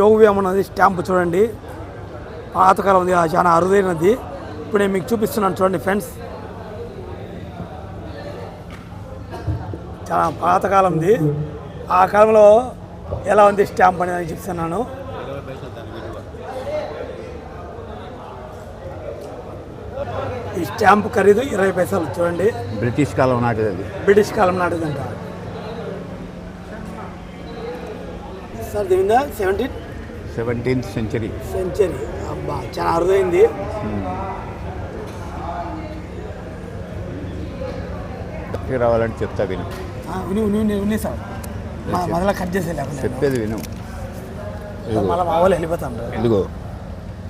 యోగ వ్యాయామం అనేది స్టాంపు చూడండి. పాతకాలం ఉంది చాలా అరుదైనది. ఇప్పుడు నేను మీకు చూపిస్తున్నాను చూడండి ఫ్రెండ్స్. చాలా పాతకాలంది ఆ కాలంలో ఎలా ఉంది స్టాంప్ అనేది చెప్తున్నాను. ఈ స్టాంప్ ఖరీదు ఇరవై పైసలు చూడండి. బ్రిటిష్ కాలం నాటిది అది. బ్రిటిష్ కాలం నాటిదంట. సార్ దీని మీద సెవెంటీన్ సెవెంటీన్త్ సెంచరీ. సెంచరీ. అబ్బా చాలా అరుదైంది. రావాలంటే చెప్తా విను. విని విని విని సార్. మా మొదల కట్ చేసే లేకుండా చెప్పేది విను. మళ్ళీ మా వాళ్ళు వెళ్ళిపోతాం ఇదిగో.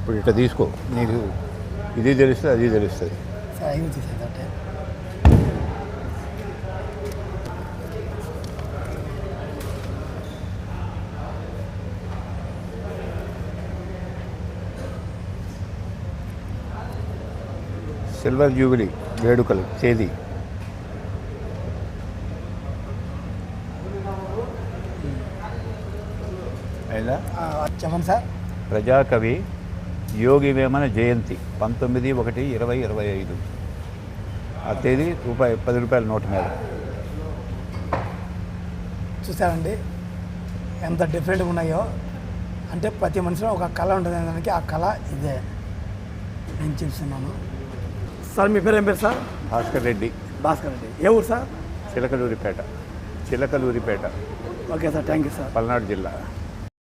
ఇప్పుడు ఇట్లా తీసుకో. నీకు ఇది తెలుస్తుంది అది తెలుస్తుంది. సార్ సిల్వర్ జూబిలీ వేడుకలు తేదీ. చెప్పండి సార్. ప్రజాకవి యోగి వేమన జయంతి పంతొమ్మిది ఒకటి ఇరవై ఇరవై ఐదు. ఆ తేదీ రూపాయి పది రూపాయల నోటు మీద. చూసారండి? ఎంత డిఫరెంట్గా ఉన్నాయో. అంటే ప్రతి మనిషిలో ఒక కళ ఉంటుంది. దానికి ఆ కళ ఇదే. నేను చెప్తున్నాను. సార్ మీ పేరు ఏం పేరు సార్? భాస్కర్ రెడ్డి. భాస్కర్ రెడ్డి. ఏ ఊరు sir? Chilakaluripet. Chilakaluripet. Okay sir thank you sir. Palnadu జిల్లా.